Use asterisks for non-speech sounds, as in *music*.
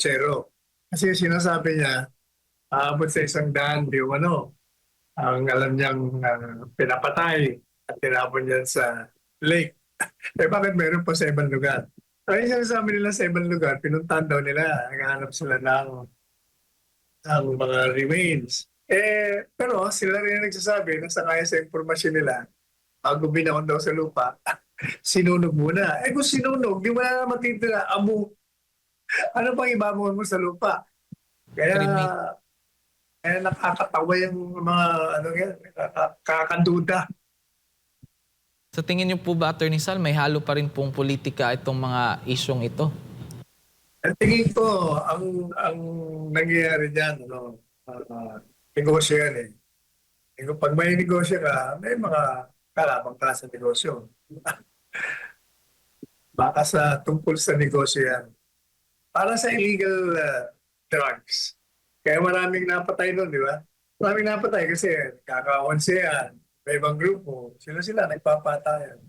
pochero. Kasi sinasabi niya, aabot sa isang daan, di ano, ang alam niyang ah, pinapatay at tinapon niyan sa lake. *laughs* eh bakit meron pa sa ibang lugar? Ay, sinasabi nila sa ibang lugar, pinuntahan daw nila, naghahanap sila ng, ng mga remains. Eh, pero sila rin ang nagsasabi na sa kaya sa informasyon nila, bago binakon daw sa lupa, *laughs* sinunog muna. Eh kung sinunog, di mo na matitira, amo. *laughs* Ano pang ibabawal mo sa lupa? Kaya, kaya nakakatawa yung mga, ano yan, nakakaduda. Sa tingin niyo po ba, Attorney Sal, may halo pa rin pong politika itong mga isyong ito? Ang tingin ko, ang, ang nangyayari dyan, ano, ah, negosyo yan eh. Ko, pag may negosyo ka, may mga kalabang klase ng negosyo. *laughs* Baka sa tungkol sa negosyo yan. Para sa illegal ah, drugs. Kaya maraming napatay nun, di ba? Maraming napatay kasi kakaonse yan. May ibang grupo, sila-sila nagpapatayan.